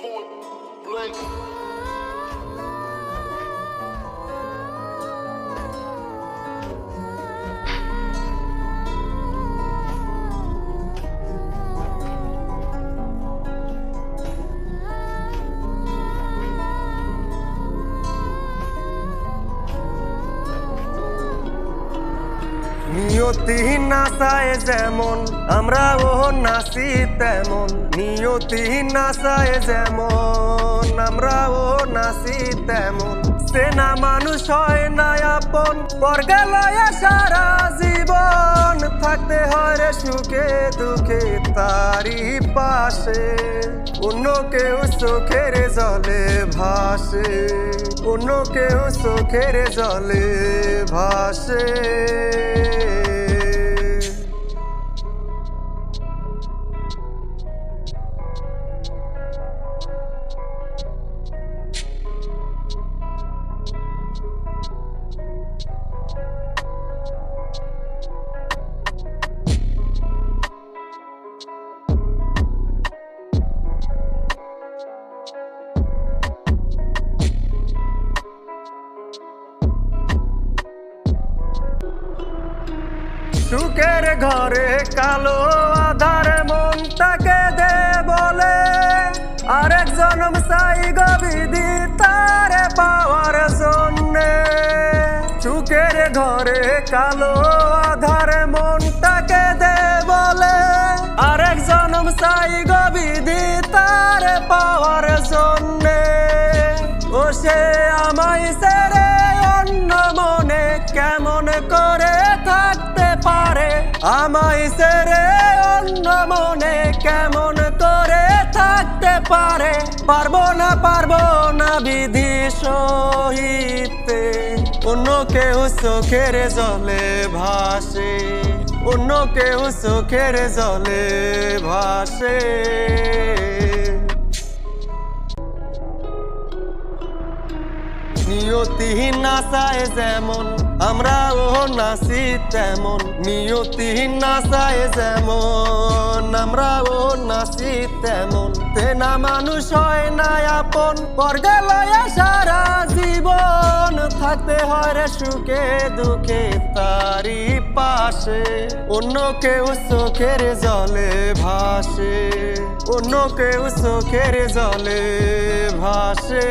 point blank. নিয়তি নাচায় যেমন আমরা ও নাচি তেমন। নিয়তি নাচায় যেমন আমরা ও নাচি তেমন। সেনা মানুষ হয় না আপন, পরগালয়া সারা জীবন থাকতে হয় রে সুখে দুঃখে তারি পাশে। অন্য কেউ চোখের জলে ভাসে, অন্য কেউ চোখের জলে ভাসে। সুখের ঘরে কালো আধার মনটাকে দে বলে। আরেক জনম চাই গবিধি তার পাওয়ার জন্যে। সুখের ঘরে কালো আধার মনটাকে দে বলে। আরেক জনম চাই গবিধি তার পাওয়ার জন্যে। ও সে আমায় সেরে অন্য মনে কেমন করে আমায় সেরে অন্য মনে কেমন করে থাকতে পারে? পারব না পারব না বিধি সহিতে। অন্য কেউ চোখের জলে ভাসে। অন্য কেউ চোখের জলে ভাসে। নিয়তি নাচায় যেমন আমরা ও নাচি তেমন। নিয়তি নাচায় যেমন আমরা ও নাচি তেমন। তেনা মানুষ হয় না আপন পরগালয়া সারা জীবন থাকতে হয় রে সুখে দুঃখে তারি পাশে। অন্য কেউ চোখের জলে ভাসে, অন্য কেউ চোখের জলে ভাসে।